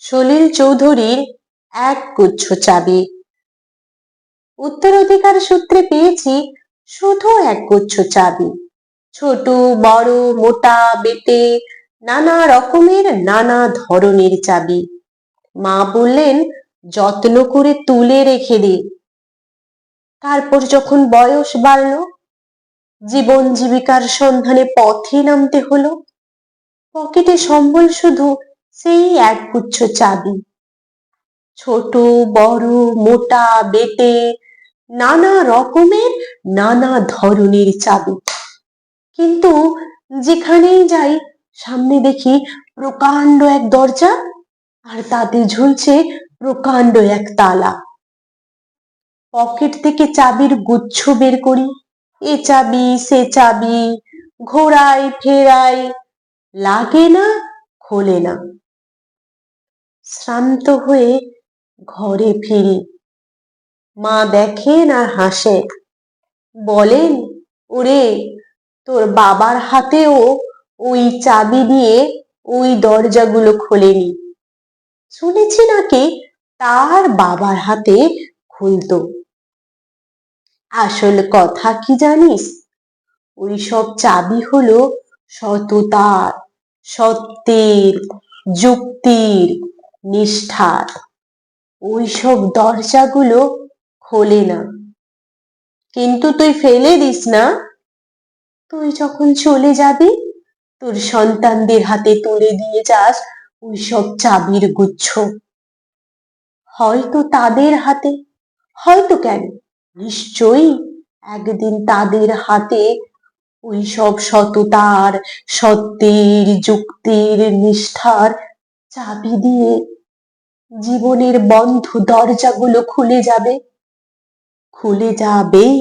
সলিল চৌধুরীর এক গুচ্ছ চাবি। উত্তরাধিকার সূত্রে পেয়েছি শুধু এক গুচ্ছ চাবি। ছোট, বড়, মোটা, বেটে, নানা রকমের, নানা ধরনের চাবি। মা বললেন, যত্ন করে তুলে রেখে দে। তারপর যখন বয়স বাড়ল, জীবন জীবিকার সন্ধানে পথে নামতে হলো। পকেটে সম্বল শুধু সেই এক গুচ্ছ চাবি। ছোট, বড়, মোটা, বেটে, নানা রকমের, নানা ধরনের চাবি। কিন্তু যেখানেই যাই, সামনে দেখি প্রকাণ্ড এক দরজা, আর তাতে ঝুলছে প্রকাণ্ড এক তালা। পকেট থেকে চাবির গুচ্ছ বের করি। এ চাবি, সে চাবি ঘোরাই ফেরাই লাগে না, খোলে না। শ্রান্ত হয়ে ঘরে ফিরি। মা দেখেন আর হাসেন বলেন, ওরে, তোর বাবার হাতেও ওই চাবি দিয়ে ওই দরজাগুলো খোলেনি। শুনেছি নাকি তার বাবার হাতে খুলতো। আসল কথা কি জানিস? ওই সব চাবি হলো সততার, সত্যের, যুক্তির নিষ্ঠার। ওই সব দরজাগুলো খোলে না। কিন্তু তুই ফেলে দিস না। তুই যখন চলে যাবি, তোর সন্তানদের হাতে তুলে দিয়ে যাস ওই সব চাবির গুচ্ছ। হয়তো তাদের হাতে, হয়তো কেন? নিশ্চয়ই একদিন তাদের হাতে ওই সব সততার, সত্যের, যুক্তির, নিষ্ঠার চাবি দিয়ে জীবনের বন্ধ দরজাগুলো খুলে যাবে। খুলে যাবেই